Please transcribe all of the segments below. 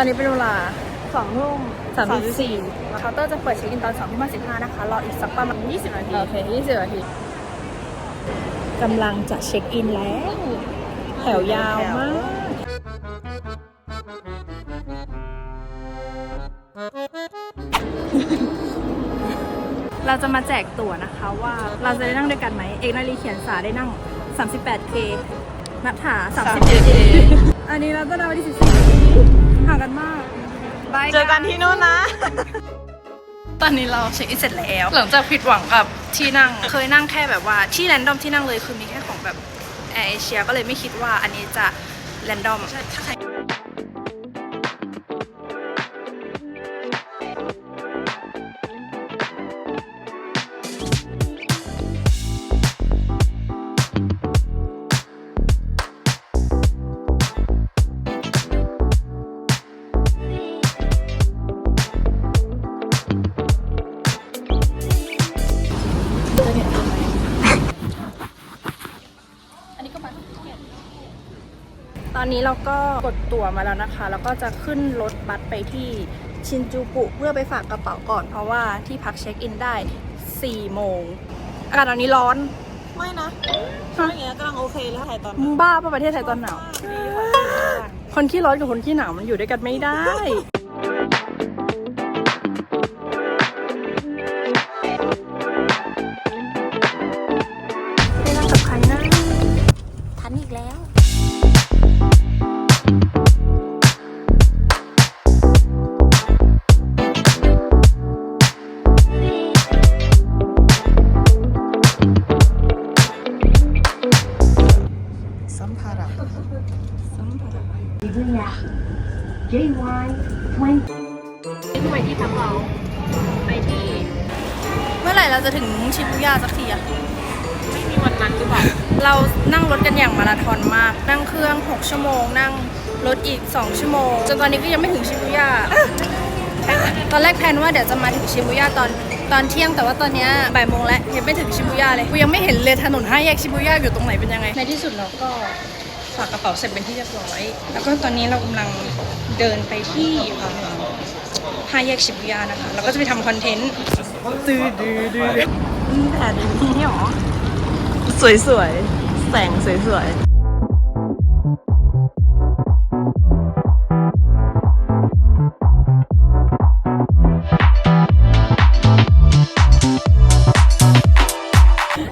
ตอนนี้เป็นเวลาสองทุ่มสามสิบสี่เคาน์เตอร์จะเปิดเช็คอินตอนสองทุ่มสิบห้านะคะ รออีกสักประมาณยี่สิบนาที โอเคยี่สิบนาทีกำลังจะเช็คอินแล้ว แถวยาวมากเราจะมาแจกตั๋วนะคะว่าเราจะได้นั่งด้วยกันไหม เอกนาลีเขียนสาได้นั่ง 38K นัทถา 37K อันนี้เราต้องนั่งไปที่14 ห่างกันมากบายเจอกันที่นู่นนะ ตอนนี้เราเช็คอินเสร็จแล้ว หลังจากผิดหวังกับที่นั่ง เคยนั่งแค่แบบว่าที่แรนดอมที่นั่งเลยคือมีแค่ของแบบแอร์เอเชียก็เลยไม่คิดว่าอันนี้จะแรนดอมถ้าใคร อนนี้เราก็กดตั๋วมาแล้วนะคะ แล้วก็จะขึ้นรถบัสไปที่ชินจูกุเพื่อไปฝากกระเป๋าก่อน เพราะว่าที่พักเช็คอินได้ 4 โมง อากาศตอนนี้ร้อน ไม่นะช่วงนี้กำลังโอเคแล้วถ่ายตอนมึงบ้าปะประเทศไทยตอนหนาว คนขี้ร้อนกับคนขี้หนาวมันอยู่ด้วยกันไม่ได้ นี่คือไปที่พักเราไปที่เมื่อไหร่เราจะถึงชิบูย่าสักทีอะไม่มีวันนั้นหรือเปล่าเรานั่งรถกันอย่างมาราธอนมาก นั่งเครื่อง 6 ชั่วโมง นั่งรถอีก 2 ชั่วโมง จนตอนนี้ก็ยังไม่ถึงชิบูย่า ตอนแรกแพลนว่าเดี๋ยวจะมาถึงชิบูย่าตอนตอนเที่ยงแต่ว่าตอนเนี้ยบ่ายโมงแล้วยังไม่ถึงชิบูย่าเลยกูยังไม่เห็นเลยถนนห้าแยกชิบูย่าอยู่ตรงไหนเป็นยังไง ในที่สุดเราก็ฝากกระเป๋าเสร็จเป็นที่เรียบร้อย แล้วก็ตอนนี้เรากำลัง เดินไปที่เอ่อห้าแยกชิบูย่านะคะ เราก็จะไปทำคอนเทนต์ตื้อดื้อดื้อแผนนี้หรอสวยสวยๆ แสงสวยสวย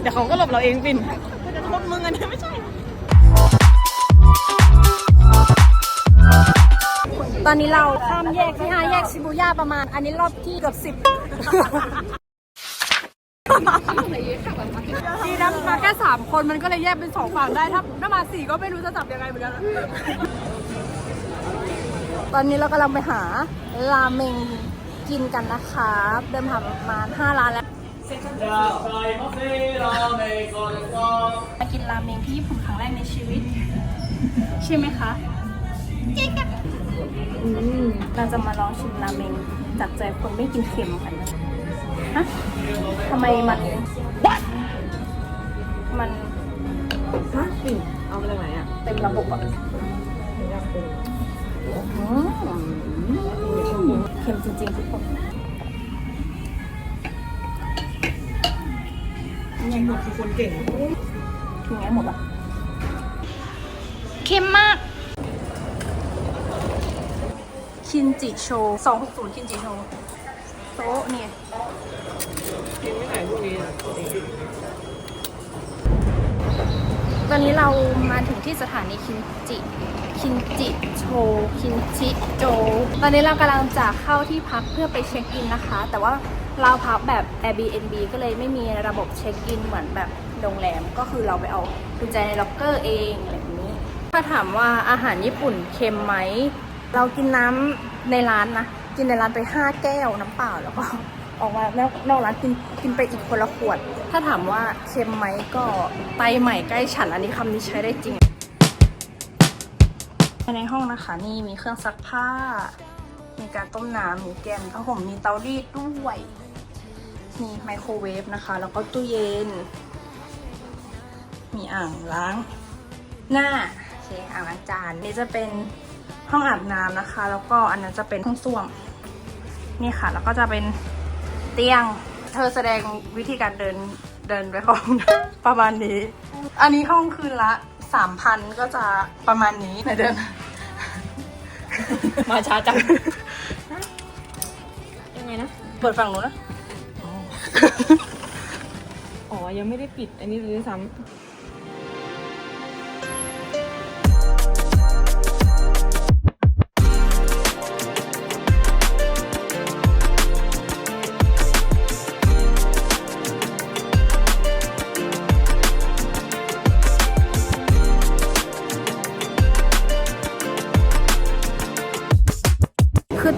เดี๋ยวเขาก็หลบเราเองปิ่นๆคนมึงอัน ตอนนี้เราข้ามแยกที่ห้าแยกชิบูย่าประมาณ อันนี้รอบที่เกือบสิบดีนะมาแค่สามคนมันก็เลยแยกเป็นสองฝั่งได้ ถ้าถ้ามาสี่ก็ไม่รู้จะจับยังไงเหมือนกันตอนนี้เรากำลังไปหาราเมงกินกันนะคะเดินผ่านประมาณห้าร้านแล้วมากินราเมงที่ญี่ปุ่นครั้งแรกในชีวิต ใช่ไหมคะ ใช่ค่ะเราจะมาลองชิมราเมงจากใจคนไม่กินเค็มกันนะฮะทำไมมันมันฮะปิ่นเอามาจากไหนอะเต็มระบบอะอืมเค็มจริงๆทุกคนยังหมดคือคนเก่งถึงไงหมดอะ เค็มมาก คินจิโชว์260คินจิโชว์โต๊ะเนี่ยกินไม่ไหนพวกนี้อะตอนนี้เรามาถึงที่สถานีคินจิคินจิโชคินจิโจ ตอนนี้เรากำลังจะเข้าที่พักเพื่อไปเช็คอินนะคะ แต่ว่าเราพักแบบ Airbnb ก็เลยไม่มีระบบเช็คอินเหมือนแบบโรงแรม ก็คือเราไปเอากุญแจในล็อกเกอร์เองอะไรแบบนี้ ถ้าถามว่าอาหารญี่ปุ่นเค็มไหม เรากินน้ำในร้านนะ กินในร้านไป5แก้วน้ำเปล่าแล้วก็ออกมานอกนอกร้านกินกินไปอีกคนละขวด ถ้าถามว่าเค็มไหมก็ไตใหม่ใกล้ฉันอันนี้คำนี้ใช้ได้จริงภายในห้องนะคะ นี่มีเครื่องซักผ้า มีการต้มน้ำมีแกนผ้าห่มมีเตารีดด้วยมีไมโครเวฟนะคะ แล้วก็ตู้เย็น มีอ่างล้างหน้าโอเคอ่างล้างจานนี่จะเป็น ห้องอาบน้ำนะคะ แล้วก็อันนั้นจะเป็นห้องส้วมนี่ค่ะ แล้วก็จะเป็นเตียง เธอแสดงวิธีการเดินเดินไปห้องน้ำประมาณนี้ อันนี้ห้องคืนละสามพันก็จะประมาณนี้ไหนเดินมาช้าจังยังไงนะ เปิดฝั่งหนูนะ อ๋อ ยังไม่ได้ปิดอันนี้เลยซ้ำ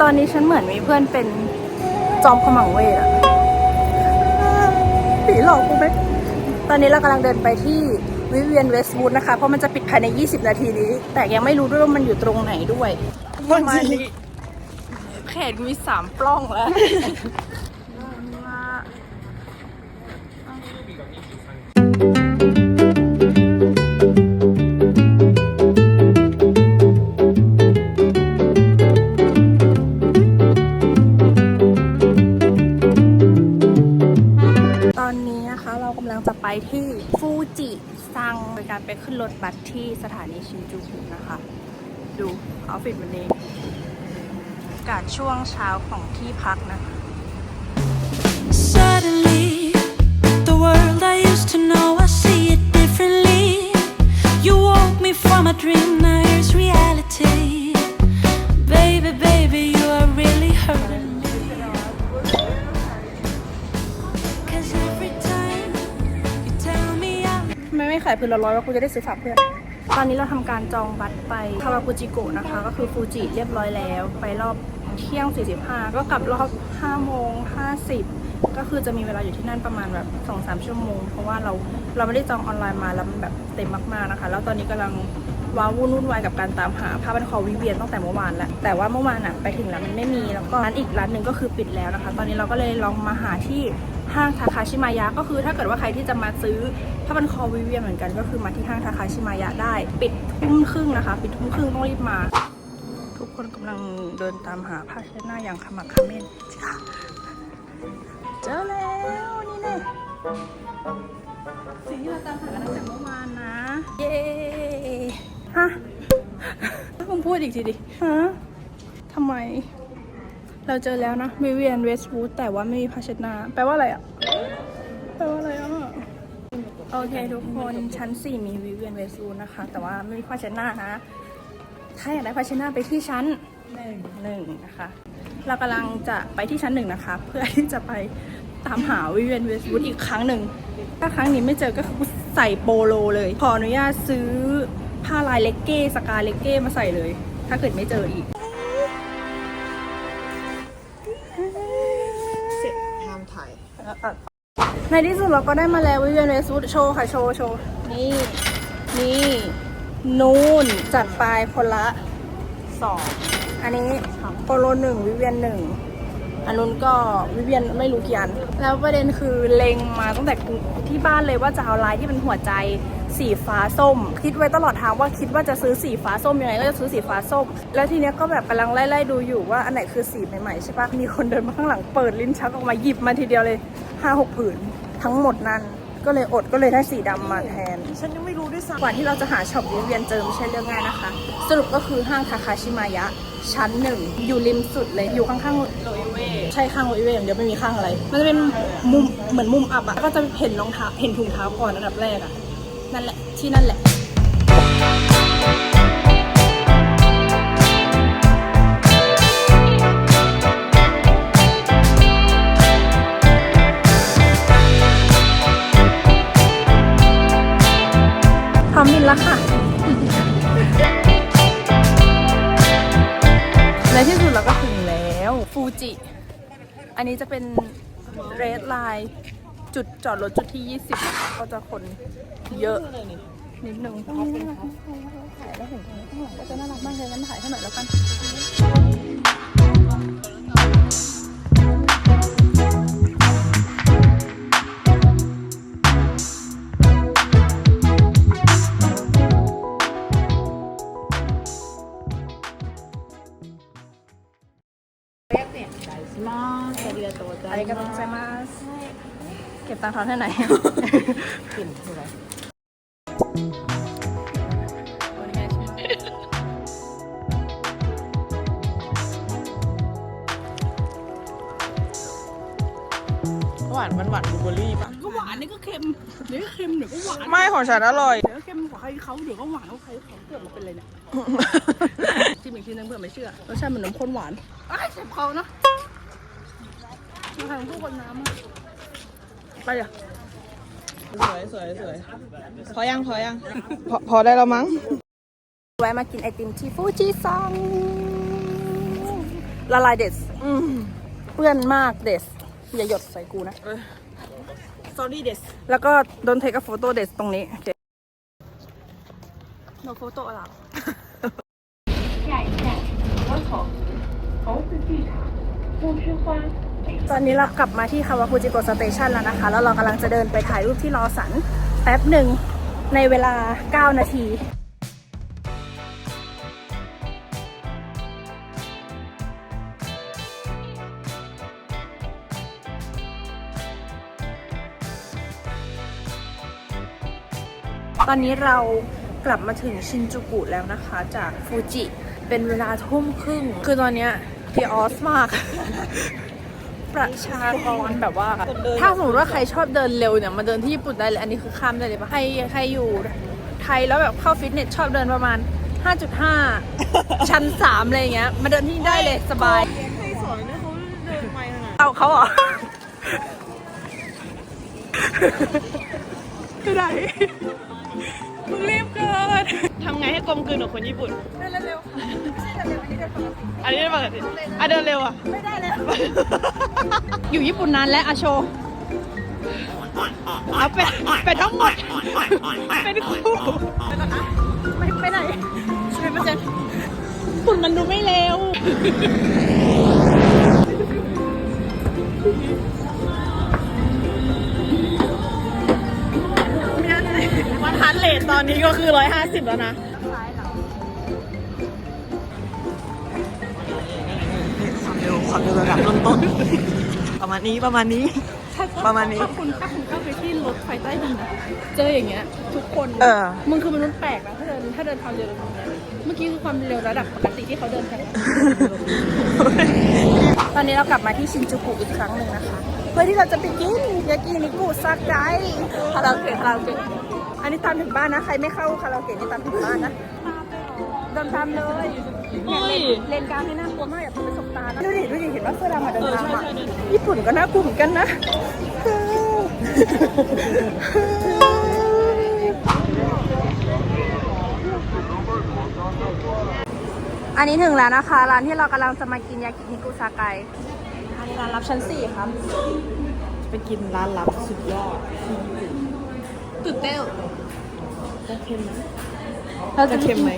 ตอนนี้ฉันเหมือนมีเพื่อนเป็นจอมขมังเวทอะผีหลอกกูไหมตอนนี้เรากำลังเดินไปที่วิเวียนเวสต์วูดนะคะ เพราะมันจะปิดภายใน 20 นาทีนี้ แต่ยังไม่รู้ด้วยว่ามันอยู่ตรงไหนด้วยประมาณนี้แขนมีสามปล้องแล้ว รถบัสที่สถานีชินจูกุนะคะ ดูออฟฟิศมันเองอากาศช่วงเช้าของที่พักนะคะ ผืนละร้อยว่ากูจะได้ซื้อฝากเพื่อน ตอนนี้เราทำการจองบัตรไปคาวากุจิโกะนะคะ ก็คือฟูจิเรียบร้อยแล้ว ไปรอบเที่ยง 45 ก็กลับรอบ5โมง50 ก็คือจะมีเวลาอยู่ที่นั่นประมาณแบบ2-3 ชั่วโมง เพราะว่าเราเราไม่ได้จองออนไลน์มาแล้วมันแบบเต็มมากๆนะคะ แล้วตอนนี้กำลังว้าวุ่นวุ่นวายกับการตามหาผ้าพันคอวิเวียนตั้งแต่เมื่อวานแล้วแต่ว่าเมื่อวานอะไปถึงแล้วมันไม่มีแล้วก็ร้านอีกร้านหนึ่งก็คือปิดแล้วนะคะ ตอนนี้เราก็เลยลองมาหาที่ ห้างทาคาชิมายะก็คือถ้าเกิดว่าใครที่จะมาซื้อผ้าพันคอวิเวียนเหมือนกัน ก็คือมาที่ห้างทาคาชิมายะได้ ปิดทุ่มครึ่งนะคะ ปิดทุ่มครึ่งต้องรีบมา ทุกคนกำลังเดินตามหาผ้าเช็ดหน้าอย่างขมักขม้นจ้ะเจอแล้วนี่แน่สิ่งที่เราตามหากันตั้งแต่เมื่อวานนะ เย้ฮะมึงพูดอีกทีดิฮะทำไม เราเจอแล้วนะวิเวียนเวสต์วูดแต่ว่าไม่มีผ้าเช็ดหน้าแปลว่าอะไรอะ แปลว่าอะไรอะ โอเคทุกคนชั้น 4 มีวิเวียนเวสต์วูดนะคะ แต่ว่าไม่มีผ้าเช็ดหน้านะ ถ้าอยากได้ภาชนะไปที่ชั้นหนึ่งหนึ่งนะคะ เรากำลังจะไปที่ชั้นหนึ่งนะคะ เพื่อที่จะไปตามหาวิเวียนเวสต์วูดอีกครั้งหนึ่ง ถ้าครั้งนี้ไม่เจอก็คือใส่โปโลเลย ขออนุญาตซื้อผ้าลายเลกเก้สกาเลกเก้มาใส่เลย ถ้าเกิดไม่เจออีก ตัดในที่สุดเราก็ได้มาแล้ววิเวียนเวสวูดโชว์ค่ะ โชว์โชว์นี่นี่นู่นจัดไปคนละสองอันนี้โปโลหนึ่งวิเวียนหนึ่งอันนู้นก็วิเวียนไม่รู้กี่อัน แล้วประเด็นคือเลงมาตั้งแต่ที่บ้านเลยว่าจะเอาลายที่เป็นหัวใจ สีฟ้าส้ม คิดไว้ตลอดทางว่าคิดว่าจะซื้อสีฟ้าส้มยังไงก็จะซื้อสีฟ้าส้ม แล้วทีเนี้ยก็แบบกำลังไล่ๆดูอยู่ว่าอันไหนคือสีใหม่ๆใช่ปะมีคนเดินมาข้างหลังเปิดลิ้นชักออกมาหยิบมาทีเดียวเลยห้าหกผืนทั้งหมดนั้นก็เลยอดก็เลยได้สีดำมาแทน ฉันยังไม่รู้ด้วยซ้กว่าที่เราจะหาช็อปวิเวียนเจอไม่ใช่เรื่องง่ายนะคะ สรุปก็คือห้างทาคาชิมายะ ชั้นหนึ่ง อยู่ริมสุดเลย อยู่ข้างๆโรยเวใช่ข้างโรยเวอย่างเดียวไม่มีข้างอะไร มันจะเป็นมุมเหมือนมุมอับอะก็จะเห็นรองเท้าเห็นถุงเท้าก่อนอันดับแรกอะ นั่นแหละ ที่นั่นแหละพร้อมบินแล้วค่ะในที่สุดเราก็ถึงแล้ว ฟูจิ อันนี้จะเป็นเรดไลน์ จุดจอดรถจุดที่ 20นะคะก็จะคนเยอะนิดนึงตรงนี้น่ารักมากเลยนะคะถ่ายแล้วเห็นตรงนี้ข้างหลังก็จะน่ารักมากเลยงั้นถ่ายให้หน่อยแล้วกันน เก็บตังค์ทอนให้ไหนหวานมันหวานบลูเบอร์รี่ปะก็หวานนี่ก็เค็มเดี๋ยวก็เค็มเดี๋ยวก็หวานไม่ของฉันอร่อย เดี๋ยวก็เค็มกว่าใครเขาเดี๋ยวก็หวานกว่าใครเขาเกิดมาเป็นเลยเนี่ยชิมอีกทีนึงเพื่อไม่เชื่อรสชาติเหมือนนมข้นหวานอ้ายเจ็บคอเนาะมาทางพวกคนน้ำอะ ไปอ่ะ สวยสวยสวยพอยังพอยัง พอพอได้แล้วมั้ง แวะมากินไอติมที่ฟูจิซังละลายเดสเปื้อนมากเดสอย่าหยดใส่กูนะ sorry เดส แล้วก็โดนเทคกับโฟโต้เดสตรงนี้โนโฟโต้อะไร 下一站，河口，猴子剧场，木之花。 ตอนนี้เรากลับมาที่คาวาคุจิโกะสเตชันแล้วนะคะ แล้วเรากำลังจะเดินไปถ่ายรูปที่รอสันแป๊บหนึ่งในเวลา 9 นาทีตอนนี้เรากลับมาถึงชินจูกุแล้วนะคะ จากฟูจิ เป็นเวลาทุ่มครึ่ง คือตอนเนี้ยพีออสมาก ประชากรแบบว่า ถ้าสมมติว่าใครชอบเดินเร็วเนี่ยมาเดินที่ญี่ปุ่นได้เลย อันนี้คือข้ามได้เลยปะใครใครอยู่ไทยแล้วแบบเข้าฟิตเนสชอบเดินประมาณ 5.5 ชั้น3อะไรอย่างเงี้ยมาเดินที่นี่ได้เลยสบายให้สอนเนี่ยเขาเดินไปขนาดเอาเขาเหรอคือไหน มึงรีบเกินทำไงให้กลมกลืนกับคนญี่ปุ่น เดินเร็วๆค่ะไม่ใช่เดินเร็วอันนี้เดินปกติอันนี้ได้ปกติอะเดินเร็วอะ ไม่ได้เลยอยู่ญี่ปุ่นนานแล้วอาโชเอาไปไปทั้งหมด เป็นคู่ไม่ไปไหนเป็นเปอร์เซ็นต์ญี่ปุ่นมันดูไม่เร็ว อนนี้ก็คือร้อยห้าสิบแล้วนะความเร็วความเร็วระดับต้นๆประมาณนี้ประมาณนี้ ประมาณนี้ ถ้าคุณถ้าคุณเข้าไปที่รถไฟใต้ดินอะเจออย่างเงี้ย ทุกคนเออ มึงคือมนุษย์แปลกนะถ้าเดินถ้าเดินความเร็วแบบนี้เมื่อกี้คือความเร็วระดับปกติที่เขาเดินกัน ตอนนี้เรากลับมาที่ชินจูกุอีกครั้งหนึ่งนะคะ เพื่อที่เราจะไปกินยากินิกุซากายคาราโอเกะคาราโอเกะ อันนี้ตามถึงบ้านนะ ใครไม่เข้าคาราโอเกะนี่ตามถึงบ้านนะเดินตามเลยเนี่ยเลนเลนกลางนี่น่ากลัวมากอย่าทำเป็นสบตานะดูดิดูดิเห็นว่าเสื้อดำมาเดินตามอะญี่ปุ่นก็น่ากลัวเหมือนกันนะอันนี้ถึงแล้วนะคะ ร้านที่เรากำลังจะมากินยากินิกุซากายอันนี้ร้านรับชั้นสี่ครับ ไปกินร้านลับสุดยอด ตื่นเต้นจะเค็มไหมเราจะเค็มไหม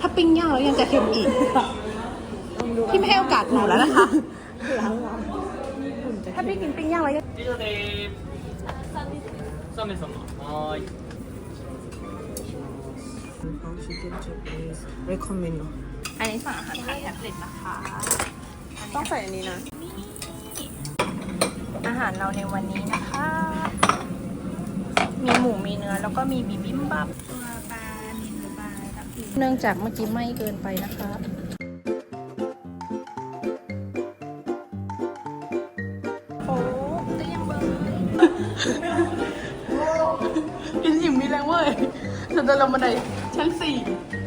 ถ้าปิ้งย่างแล้วยังจะเค็มอีก พี่ไม่ให้โอกาสหนูแล้วนะคะถ้าพี่กินปิ้งย่างแล้วยังที่เราดซ่อมเป็สมองอ๋อ chicken Japanese recommend อันนี้สั่งอาหารทาแท็เล็ตนะคะ ต้องใส่อันนี้นะ อาหารเราในวันนี้นะคะ มีหมูมีเนื้อแล้วก็มีบิบิมบับตัวปลาเนื้อปลาเนื่องจากเมื่อกี้ไหม้เกินไปนะคะโอ้เตี้ยงเบยกินอิ่มมีแรงเว้ยจะเดินลงบันไดชั้นสี่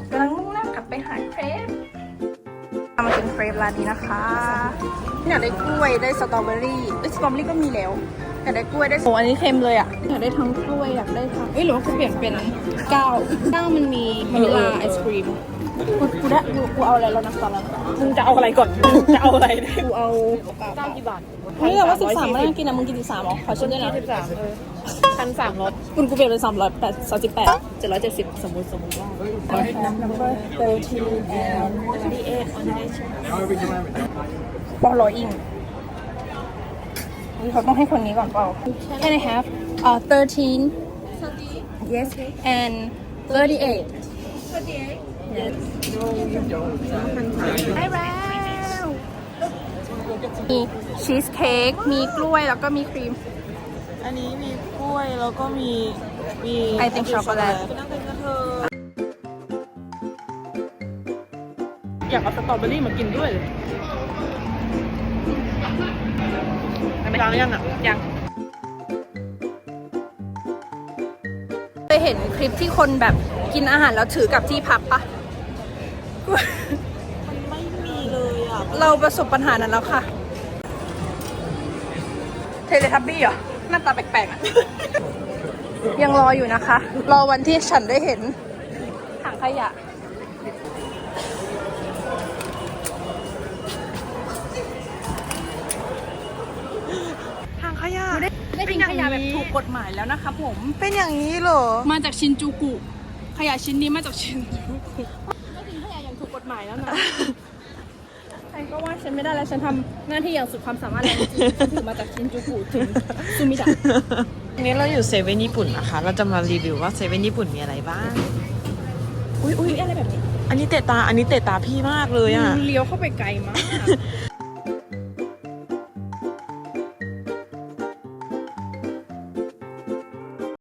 กำลังมุ่งหน้ากลับไปหาเครปเอามากินเครปร้านนี้นะคะอยากได้กล้วยได้สตรอเบอรี่เอ้ยสตรอเบอรี่ก็มีแล้ว อยากได้กล้วยได้โอ้อันนี้เค็มเลยอะอยากได้ทั้งกล้วยอยากได้ทั้งเอ้ยหรือว่ากูเปลี่ยนเป็นเก้าเก้ามันมีวานิลาไอศครีมกูกูได้กูกูเอาอะไรแล้วนะตอนนั้นมึงจะเอาอะไรก่อนมึงจะเอาอะไรเนี่ยกูเอาเก้ากี่บาทเฮ้ยแต่ว่าสิบสามไม่ต้องกินนะมึงกินสิบสามหรอขอชิมด้วยนะสิบสามเออพันสามรถคุณกูเปลี่ยนเป็นสามร้อยแปดสามสิบแปดเจ็ดร้อยเจ็ดสิบสมมติสมมติว่า number thirteen and thirty eight on the ปอลออิง นี่เขาต้องให้คนนี้ก่อนเปล่า Can I have uh thirteen yes and thirty eight thirty eight yes ได้แล้วมีชีสเค้กมีกล้วยแล้วก็มีครีม อันนี้มีกล้วย แล้วก็มีมีไอติมช็อกโกแลตไปนั่งกันกันเถอะอยากเอาสตรอเบอรี่มากินด้วยเลย ล้างยังอะยังเคยเห็นคลิปที่คนแบบกินอาหารแล้วถือกลับที่พักปะไม่มีเลยอะเราประสบปัญหานั้นแล้วค่ะ เทเลทับบี้เหรอ หน้าตาแปลกๆอะยังรออยู่นะคะ รอวันที่ฉันได้เห็นถังขยะ ทางขยะ ได้ทิ้งขยะแบบถูกกฎหมายแล้วนะคะผม เป็นอย่างนี้เหรอ มาจากชินจูกุ ขยะชิ้นนี้มาจากชินจูกุไม่ทิ้งขยะอย่างถูกกฎหมายแล้วนะใครก็ว่าฉันไม่ได้แล้วฉันทำหน้าที่อย่างสุดความสามารถแล้วจริงๆฉันถือมาจากชินจูกุถึงซูมิดะวันนี้เราอยู่เซเว่นญี่ปุ่นนะคะ เราจะมารีวิวว่าเซเว่นญี่ปุ่นมีอะไรบ้าง อุ้ยอุ้ยอะไรแบบนี้ อันนี้เตะตา อันนี้เตะตาพี่มากเลยอะ เลี้ยวเข้าไปไกลมาก